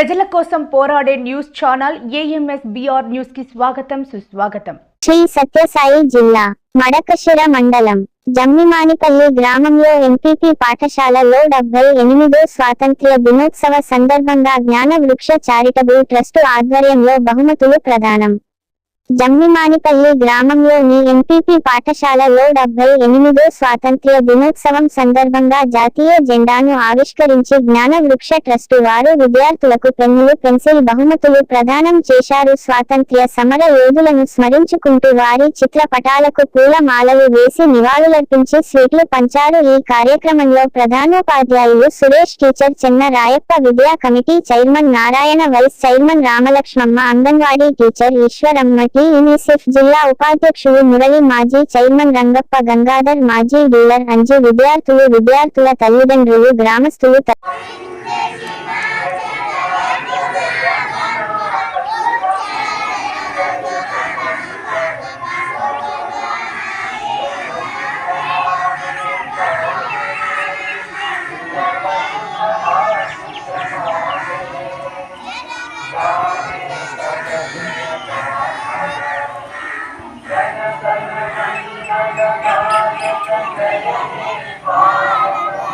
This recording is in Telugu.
ప్రజల కోసం పోరాడే న్యూస్ ఛానల్ ఏఎంఎస్ బిఆర్ న్యూస్కి స్వాగతం సుస్వాగతం. శ్రీ సత్యసాయి జిల్లా మడకశిర మండలం జమ్మిమానిపల్లి గ్రామంలో ఎంపీపీ పాఠశాలలో డెబ్బై ఎనిమిదో స్వాతంత్ర్య దినోత్సవ సందర్భంగా జ్ఞాన వృక్ష చారిటబుల్ ట్రస్టు ఆధ్వర్యంలో బహుమతులు ప్రదానం. జమ్మిమానిపల్లి గ్రామంలోని ఎంపీపీ పాఠశాలలో డెబ్బై ఎనిమిదో స్వాతంత్ర్య దినోత్సవం సందర్భంగా జాతీయ జెండాను ఆవిష్కరించి జ్ఞాన వృక్ష ట్రస్టు వారు విద్యార్థులకు పెన్నులు పెన్సిల్ బహుమతులు ప్రదానం చేశారు. స్వాతంత్ర్య సమర యోధులను స్మరించుకుంటూ వారి చిత్రపటాలకు పూల మాలలు వేసి నివాళులర్పించి స్వీట్లు పంచారు. ఈ కార్యక్రమంలో ప్రధానోపాధ్యాయులు సురేష్ టీచర్ చెన్న రాయప్ప విద్యా committee chairman Narayana vice chairman Ramalakshmamma anganwadi teacher Eswaramma UNICEF జిల్లా ఉపాధ్యక్షులు మురళి మాజీ చైర్మన్ రంగప్ప గంగాధర్ మాజీ డీలర్ అంజు విద్యార్థులు విద్యార్థుల తల్లిదండ్రులు గ్రామస్తులు త- Thank you.